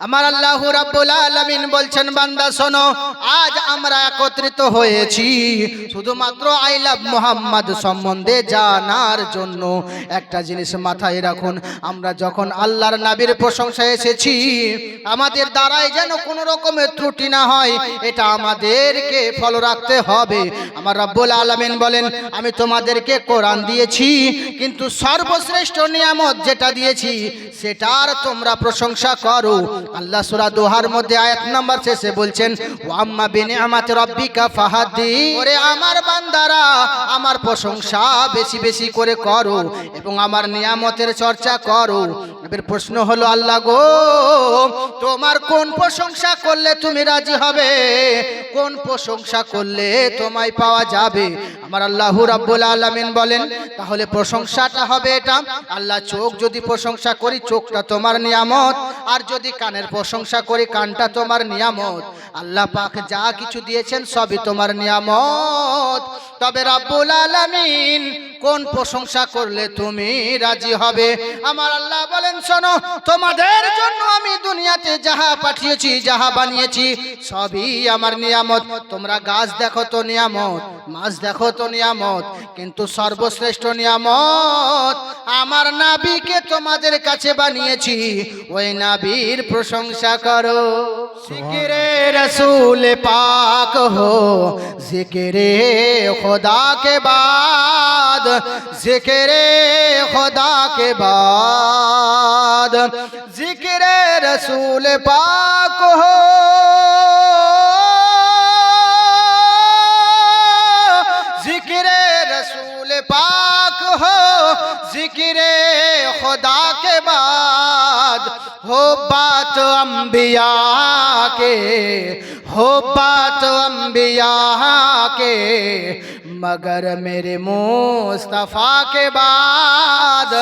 আমার আল্লাহ রাব্বুল আলামিন বলছেন, বান্দা, শোনো, আজ আমরা একত্রিত হয়েছি শুধুমাত্র আই লাভ মোহাম্মদ সম্বন্ধে জানার জন্য। একটা জিনিস মাথায় রাখুন, আমরা যখন আল্লাহর নাবির প্রশংসায় এসেছি, আমাদের দ্বারাই যেন কোনো রকমের ত্রুটি না হয়, এটা আমাদেরকে ফলো রাখতে হবে। আমার রাব্বুল আলামিন বলেন, আমি তোমাদেরকে কোরআন দিয়েছি, কিন্তু সর্বশ্রেষ্ঠ নিয়ামত যেটা দিয়েছি, সেটার তোমরা প্রশংসা করো। আল্লাহ সূরা দোহার মধ্যে আয়াত নাম্বার শেষে বলছেন ওয়াম্মা বিনিআমাতি রাব্বিকা ফাহাদি। ওরে আমার বান্দারা, আমার প্রশংসা বেশি বেশি করে করো এবং আমার নিয়ামতের চর্চা করো। এবার প্রশ্ন হলো, আল্লাহ গো, তোমার কোন প্রশংসা করলে তুমি রাজি হবে? কোন প্রশংসা করলে তোমায় পাওয়া যাবে? আমার আল্লাহ রাব্বুল আলামিন বলেন, তাহলে প্রশংসাটা হবে এটা, আল্লাহ চোখ যদি প্রশংসা করি, চোখটা তোমার নিয়ামত, আর যদি কানের প্রশংসা করি, কানটা তোমার নিয়ামত। আল্লাহ পাক যা কিছু দিয়েছেন সবই তোমার নিয়ামত। তবে রাব্বুল আলামিন কোন প্রশংসা করলে তুমি রাজি হবে? আমার আল্লাহ বলেন, শোনো, তোমাদের জন্য আমি দুনিয়াতে যাহা পাঠিয়েছি, যাহা বানিয়েছি, সবই আমার নিয়ামত। তোমরা গাছ দেখো তো নিয়ামত, মাছ দেখো তো নিয়ামত, কিন্তু সর্বশ্রেষ্ঠ নিয়ামত আমার নাবিকে তোমাদের কাছে বানিয়েছি। ওই নবীর প্রশংসা করো। জিকিরে রসুল পাক হো। জিকিরে খোদা কে বাদ। জিকিরে খোদা কে বাদ। জিকিরে রসুল পাক হো। انبیاء کے ہو بات انبیاء کے مگر میرے مصطفیٰ کے بعد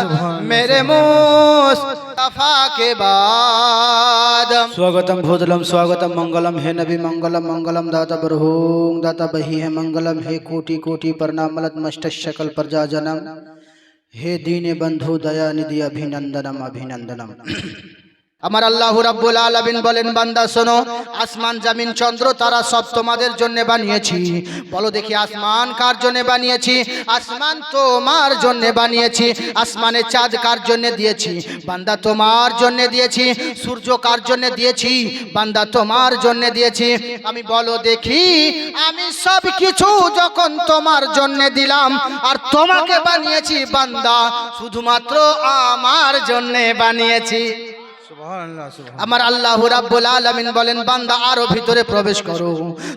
میرے مصطفیٰ کے بعد۔ سواغتم بھودلم سواغتم منگلم ہے نبی منگلم منگلم داتا برہوم داتا بہی ہے منگلم ہے کوٹی کوٹی پر ناملت مشت شکل پر جا جنم۔ ہے دین بندھو دیا ندی ابھی نندنم আমার আল্লাহ রাব্বুল আলামিন বলেন, বান্দা, শোনো, আসমান, জামিন, চন্দ্র, তারা সব তোমাদের জন্য বানিয়েছি। বলো দেখি, আসমান কার জন্য বানিয়েছি? আসমান তোমার জন্য বানিয়েছি। আসমানে চাঁদ কার জন্য দিয়েছি? বান্দা, তোমার জন্য দিয়েছি। সূর্য কার জন্য দিয়েছি? বান্দা, তোমার জন্য দিয়েছি। আমি বলো দেখি, আমি সব কিছু যখন তোমার জন্য দিলাম, আর তোমাকে বানিয়েছি, বান্দা, শুধুমাত্র আমার জন্য বানিয়েছি। আমার আল্লাহ রাব্বুল আলামিন বলেন, বান্দা, আরও ভিতরে প্রবেশ করো।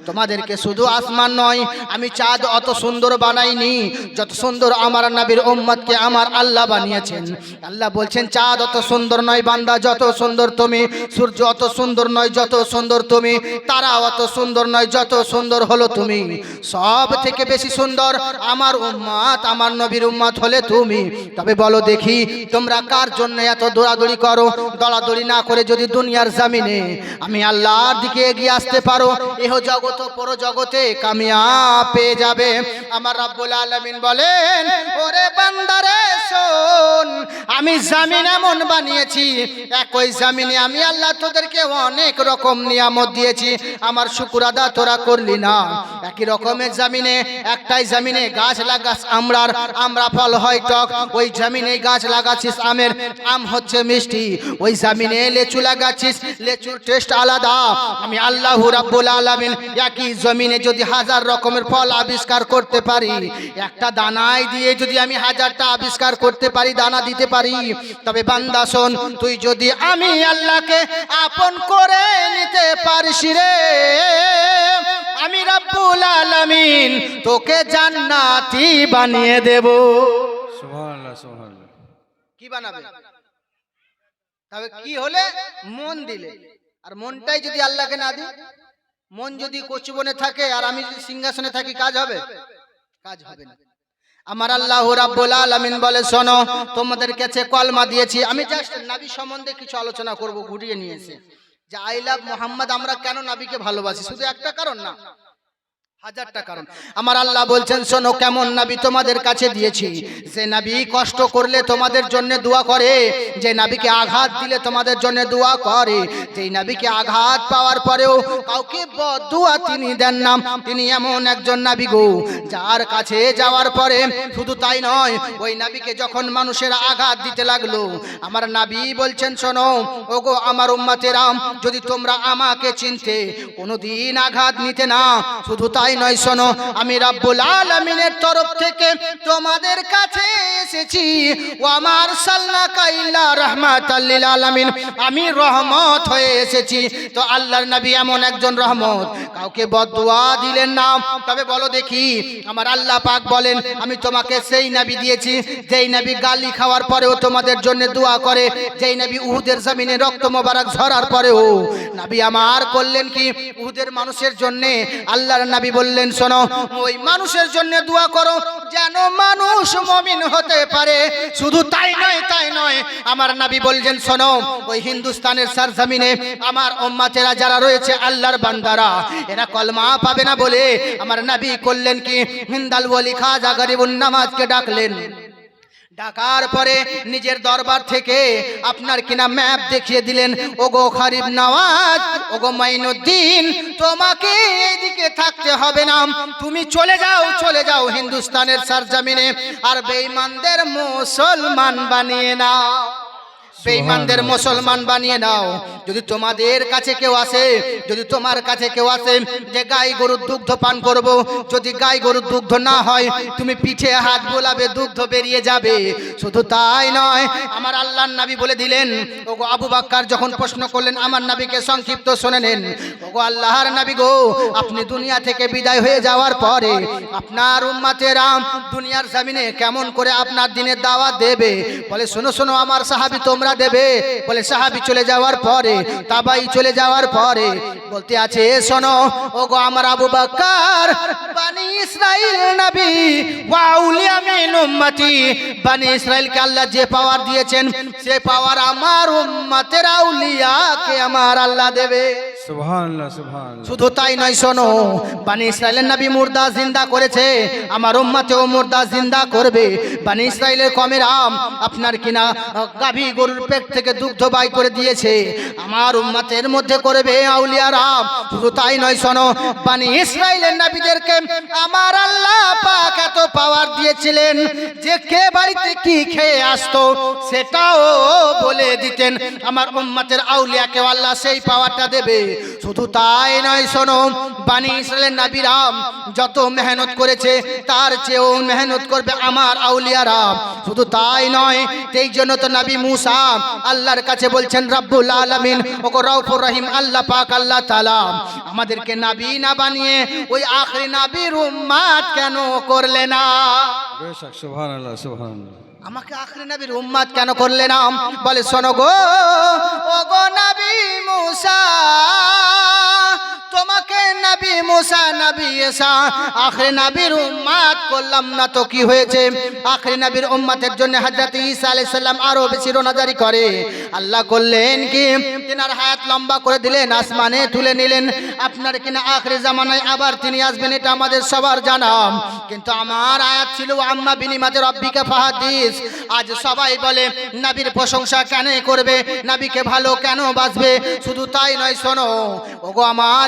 তোমাদেরকে শুধু আসমান নয়, আমি চাঁদ অত সুন্দর বানাইনি, যত সুন্দর আমার নবীর উম্মতকে আমার আল্লাহ বানিয়েছেন। আল্লাহ বলছেন, চাঁদ অত সুন্দর নয়, বান্দা, যত সুন্দর তুমি, সূর্য অত সুন্দর নয়, যত সুন্দর তুমি, তারা অত সুন্দর নয়, যত সুন্দর হলো তুমি। সব থেকে বেশি সুন্দর আমার উম্মত, আমার নবীর উম্মত হলে তুমি। তবে বলো দেখি, তোমরা কার জন্য এত দৌড়াদৌড়ি করো? দৌড়াদৌড়ি না করে যদি দুনিয়ার জামিনে আমি আল্লাহর দিকে এগিয়ে আসতে পারো, এহ জগৎ পর জগতে কামিয়া পেয়ে যাবে। আমার রাব্বুল আলামিন বলেন, ওরে বান্দারে শোন, আমি জামিন এমন বানিয়েছি, একই জামিনে আমি আল্লাহ তোদেরকে অনেক রকম নিয়ামত দিয়েছি। আমার শুকুর আদা তোরা করলি না। একই রকমের জামিনে, একটাই জামিনে গাছ লাগাস আমরার, আমরা ফল হয় টক, ওই জামিনে গাছ লাগাচ্ছিস আমের, আম হচ্ছে মিষ্টি, ওই জামিনে লেচু লাগাচ্ছিস লেচুর টেস্ট আলাদা। আমি আল্লাহ রাব্বুল আলামিন একই জমিনে যদি হাজার রকমের ফল আবিষ্কার করতে পারি একটা দানায় দিয়ে যদি আমি হাজারটা আবিষ্কার করতে পারি দানা দিতে পারি। তবে বান্দা শোন তুই যদি আমি আল্লাহকে আপন করে নিতে পারিস রে আমি রাব্বুল আলামিন তোকে জান্নাতি বানিয়ে দেব। সুবহানাল্লাহ সুবহানাল্লাহ। কি বানাবে? তবে কি হলে? মন দিলে। আর মনটাই যদি আল্লাহকে না দিই মন যদি কচুবনে থাকে আর আমি যদি সিংহাসনে থাকি কাজ হবে? কাজ হবে না। আমার আল্লাহ রাব্বুল আলামিন বলে শোনো তোমাদের কাছে কলমা দিয়েছি। আমি জাস্ট নবী সম্বন্ধে কিছু আলোচনা করব ঘুরিয়ে নিয়েছে। যে আই লাভ মোহাম্মদ আমরা কেন নবীকে ভালোবাসি? শুধু একটা কারণ না। হাজারটা কারণ। আমার আল্লাহ বলছেন শোনো কেমন নাবি তোমাদের কাছে দিয়েছি। যে নাবি কষ্ট করলে তোমাদের জন্য দোয়া করে যে নাবিকে আঘাত দিলে তোমাদের জন্য দোয়া করে যেই নাবিকে আঘাত পাওয়ার পরেও কাউকে দোয়া তিনি দেন না। তিনি এমন একজন নাবি গো যার কাছে যাওয়ার পরে শুধু তাই নয় ওই নাবিকে যখন মানুষের আঘাত দিতে লাগল আমার নাবি বলছেন শোনো ওগো আমার উম্মাতেরাম যদি তোমরা আমাকে চিনতে কোনোদিন আঘাত নিতে না শুধু তাই নয় শোনো আমি রাব্বুল আলামিনের তরফ থেকে তোমাদের কাছে এসেছি। ও আমার সাল্লা কাইল্লা রহমাতাল লিল আলামিন। আমি রহমত হয়ে এসেছি। তো আল্লাহর নবী এমন একজন রহমত। কাউকে বদদুয়া দিলেন না। তবে বলো দেখি, আমার আল্লাহ পাক বলেন, আমি তোমাকে সেই নবী দিয়েছি, যেই নবী গালি খাওয়ার পরেও তোমাদের জন্য দোয়া করে, যেই নবী উহুদের জমিনে রক্ত মোবারক ঝরার পরেও। নবী আমার করলেন কি? উহুদের মানুষের জন্যে আল্লাহর নবী বললেন, শোনো, ওই মানুষের জন্য দোয়া করো যেন মানুষ মমিন হতে পারে। শুধু তাই নয় তাই নয়। আমার নাবি বলছেন, শোনো, ওই হিন্দুস্তানের সারজামিনে আমার ওম্মাতেরা যারা রয়েছে, আল্লাহর বান্দারা, এরা কলমা পাবে না বলে আমার নাবি করলেন কি? হিন্দাল বলি খাজা গরিবুন নামাজকে ডাকলেন। ডাকার পরে নিজের দরবার থেকে আপনার কিনা ম্যাপ দেখিয়ে দিলেন, ওগো খারিব নওয়াজ, ওগো মাইনুদ্দিন, তোমাকে এদিকে থাকতে হবে না। তুমি চলে যাও চলে যাও হিন্দুস্তানের সারজামিনে, আর বেঈমানদের মুসলমান বানিয়ে নাও। বেঈমানদের মুসলমান বানিয়ে নাও। যদি তোমাদের কাছে কেউ আসে যদি তোমার কাছে কেউ আসে যে গাই গরুর দুগ্ধ পান করব যদি গাই গরুর দুগ্ধ না হয় তুমি পিঠে হাত বোলাবে দুগ্ধ বেরিয়ে যাবে। শুধু তাই নয় আমার আল্লাহর নবী বলে দিলেন ওগো আবু বাক্কার যখন প্রশ্ন করলেন আমার নবীকে সংক্ষিপ্ত শুনে নেন ওগো আল্লাহর নবী গো আপনি দুনিয়া থেকে বিদায় হয়ে যাওয়ার পরে আপনার উম্মাতেরা দুনিয়ার জমিনে কেমন করে আপনার দিনের দাওয়াত দেবে? বলে শোনো শোনো আমার সাহাবি তোমরা দেবে? বলে সাহাবি চলে যাওয়ার পরে, তাবাই চলে যাওয়ার পরে বলতে আছে শোনো ও গো আমার আবু বাক্কার বানি ইসরাইল নবী ওয়াউলিয়া মিন উম্মতি, বানি ইসরাইলকে আল্লাহ যে পাওয়ার দিয়েছেন, সে পাওয়ার আমার উম্মতের আউলিয়াকে আমার আল্লাহ দেবে। শুধু তাই নয়, শোনো, বানি ইসরায়েলের নবী মুর্দা জিন্দা করেছে, আমার উম্মাতেও মুর্দা জিন্দা করবে। বানি ইসরায়েলের কমের আম আপনার কিনা গাভী গরুর পেট থেকে দুগ্ধ বাই করে দিয়েছে। আমার উম্মাতের মধ্যে করবে আউলিয়ার আম। শুধু তাই নয়, শোনো, বানি ইসরায়েলের নবীদেরকে আমার আল্লাহ পাক এত পাওয়ার দিয়েছিলেন যে কে বাড়িতে কি খেয়ে আসতো, সেটাও বলে দিতেন। আমার উম্মাতের আউলিয়াকে আল্লাহ সেই পাওয়ারটা দেবে। শুধু তাই নয়, শোনো, বানি ইসরায়েলের নাবিরাম যত মেহনত করেছে, তার চেয়েও মেহনত করবে আমার আউলিয়ারা। শুধু তাই নয় সেই জন্য তো নবী মুসা আল্লাহর কাছে বলছেন, রব্বুল আলামিন, ওগো রউফুর রহিম, আল্লাহ পাক, আল্লাহ তাআলা, আমাদেরকে নবী না বানিয়ে ওই আখরি নবীর উম্মাত কেন করলে না? বেশক সুবহান আল্লাহ সুবহান আল্লাহ আমাকে আখরে নবীর উম্মাদ কেন করলে না বলে শোনো গো ও গো নবী মুসা। তোমাকে নবী মুসা, নবী এসা আখরি নবীর উম্মাত করলাম না তো কি হয়েছে? আখরি নবীর উম্মাতের জন্য হযরত ঈসা আলাইহিস সালাম আরও বেশি রোনাজারি করে। আল্লাহ করলেন কি? তিনার হায়াত লম্বা করে দিলেন, আসমানে তুলে নিলেন। আপনার কিনা আখরি জামানায় আবার তিনি আসবেন, এটা আমাদের সবার জানা। কিন্তু আমার আয়াত ছিল, আম্মা বিনিমাতে রব্বিকা ফাহাদিস। আজ সবাই বলে, নবীর প্রশংসা কেন করবে, নবীকে ভালো কেন বাসবে শুধু তাই নয়, শোনো। ওগো আমার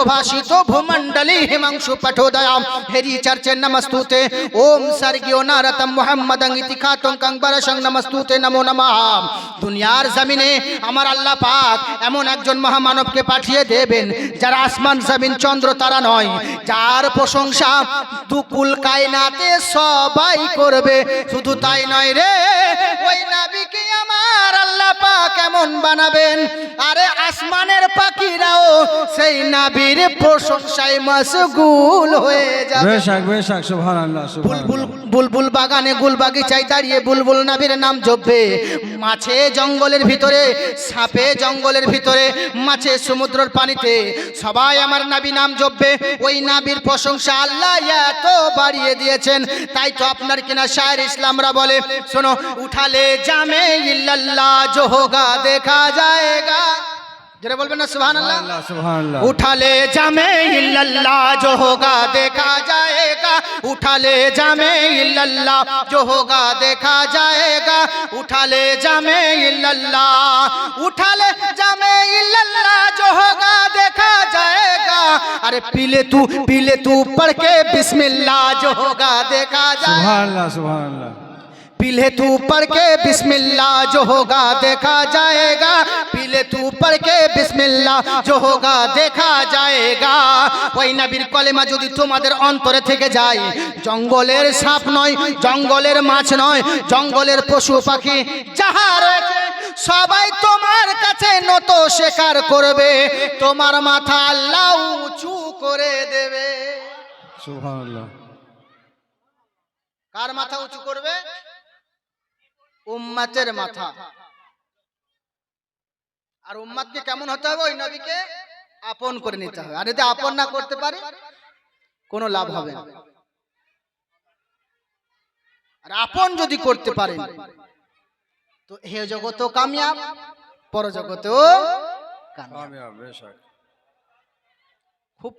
প্রভাসিত ভূমণ্ডলী হিমাংশু পঠোদয়াম। হেরি চর্চে নমস্তুতে। ওম স্বর্গীয় নারতম মোহাম্মদ অঙ্গিতিকা তঙ্কাংবরা সং নমস্তুতে নমো নমঃ। দুনিয়ার জমিনে আমার আল্লাহ পাক এমন একজন মহামানবকে পাঠিয়ে দেবেন, যারা আসমান জমিন চন্দ্র তারা নয়। যার প্রশংসা দুকুল কায়নাতে সবাই করবে। শুধু তাই নয় রে, ওই নাবিকে আমার আল্লাহ পাক কেমন বানাবেন। আরে আসমানের পাখিরাও সেই নাবি নবীর প্রশংসায় মশগুল হয়ে যাবে। বেশক বেশক সুবহান আল্লাহ বুলবুল বুলবুল বাগানে গুল বাগিচায় দাঁড়িয়ে বুলবুল নাবির নাম জপবে। মাছে জঙ্গলের ভিতরে সাপে জঙ্গলের ভিতরে মাছে সমুদ্রের পানিতে সবাই আমার নাবি নাম জপবে। ওই নাবির প্রশংসা আল্লাহ এত বাড়িয়ে দিয়েছেন। তাই তো আপনার কিনা শায়ের ইসলামরা বলে শোনো উঠালে জামে ইল্লাল্লাহ جرے بولبے نا سبحان اللہ۔ سبحان اللہ اٹھا لے جامع اللہ جو ہوگا دیکھا جائے گا۔ اٹھا لے جامع اللہ جو ہوگا دیکھا جائے گا۔ اٹھا لے جامع اللہ اٹھا لے جامع اللہ جو ہوگا دیکھا جائے گا۔ ارے پیلے تو پیلے تو پڑھ کے بسم اللہ جو ہوگا دیکھا جائے گا۔ سبحان اللہ سبحان اللہ۔ پیلے تو پڑھ کے بسم اللہ جو ہوگا دیکھا جائے گا۔ पीले तू पढ़ के बिस्मिल्लाह जो होगा देखा जाएगा ওই নবীর কলেমা যদি তোমাদের অন্তরে থেকে যায় জঙ্গলের সাপ নয় জঙ্গলের মাছ নয় জঙ্গলের পশু পাখি যাহা রয়েছে সবাই তোমার কাছে নত স্বীকার করবে তোমার মাথা আল্লাহ উঁচু করে দেবে সুবহান আল্লাহ কার মাথা উঁচু করবে উম্মাতের মাথা আর উম্মাতকে কেমন হতে হবে? ওই নবীকে আপন করে নিতে হবে। আর যদি আপন না করতে পারে কোনো লাভ হবে না। আর আপন যদি করতে পারে তো হে জগত কামিয়াব পর জগতেও কামিয়াব। কামিয়াব বেশক। খুব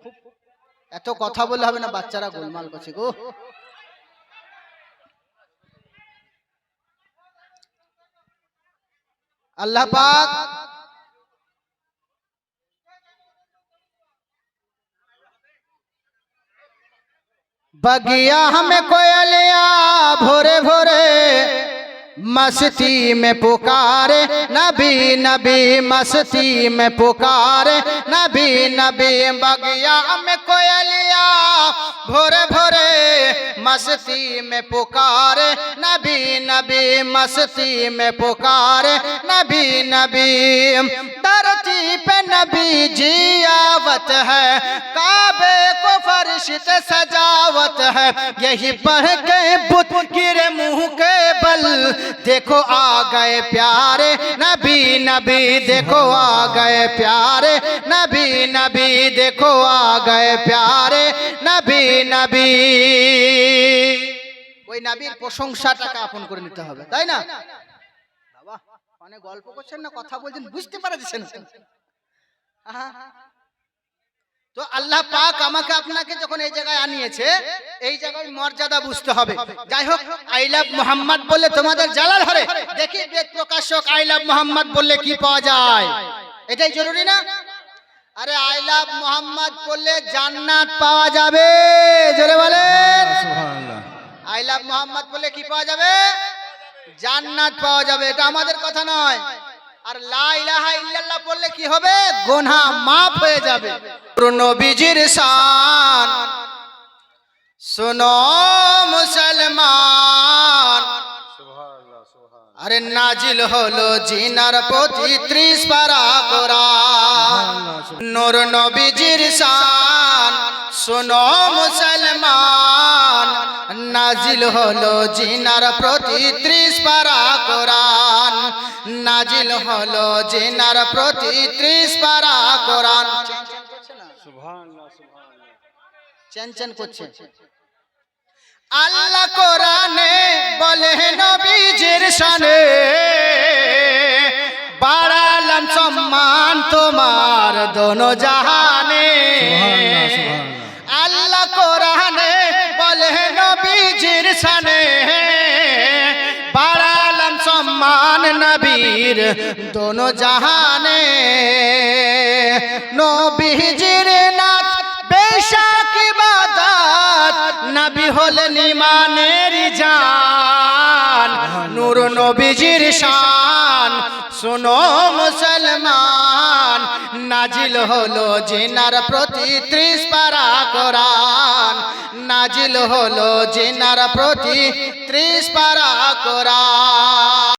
এত কথা বললে হবে না বাচ্চারা গোলমাল করছে গো। আল্লাহ পাক بگیا ہمیں کوئلیا بھورے بھورے، مستی میں پکارے، نبی نبی مستی میں پکارے، نبی نبی بگیا ہمیں کوئلیا بھورے بھورے مستی میں پکار نبی نبی مستی میں پکار نبی نبی ترتی پہ نبی جی آوت ہے کعبے کو فرشت سجاوت ہے یہی پڑھ کے بت گرے منہ کے بل دیکھو آ گئے پیارے نبی نبی دیکھو آ گئے پیارے نبی نبی دیکھو آ گئے پیارے نبی নবী নবী। ওই নবীর প্রশংসাটাকে আপন করে নিতে হবে তাই না? বাবা গল্প করছেন না কথা বলছেন বুঝতে পারছেন আহা। তো আল্লাহ পাক আমাকে আপনাকে যখন এই জায়গায় আনিয়েছে এই জায়গায় মর্যাদা বুঝতে হবে। যাই হোক আই লাভ মোহাম্মদ বললে তোমাদের জালাল ধরে দেখি বেদ প্রকাশক আই লাভ মোহাম্মদ বললে কি পাওয়া যায়? এটাই জরুরি না? আরে আই লাভ মোহাম্মদ বললে জান্নাত পাওয়া যাবে। জোরে বলেন। আই লাভ মোহাম্মদ বলে কি পাওয়া যাবে? জান্নাত পাওয়া যাবে এটা আমাদের কথা নয়। আর লা ইলাহা ইল্লাল্লাহ পড়লে কি হবে? গোনা মাফ হয়ে যাবে। নবীজির শান। শোনো মুসলমান। আরে নাজিল হলো জিনার প্রতি ত্রিশ পারা কোরআন। নূর নবীজির শান, শোনো মুসলমান, নাজিল হলো জিনার প্রতি ত্রিশ পারা কোরআন। নাজিল হলো জিনার প্রতি ত্রিশ পারা কোরআন। চেন করছে। আল্লাহ কোরআনে বলে নবীজির শানে বাড়ালাম সম্মান তোমার দোনো জাহানে। আল্লাহ কোরআনে বলে নবীজির শানে বাড়ালাম সম্মান নবীর দোনো জাহানে। নবীজির নাথ বেশাক ইবাদত নবী হলেন ইমানের জান। নূর নবীজির শান। শোনো মুসলমান, নাজিল হলো জিনার প্রতি ত্রিশ পারা কোরআন। নাজিল হলো জিনার প্রতি ত্রিশ পারা কোরআন।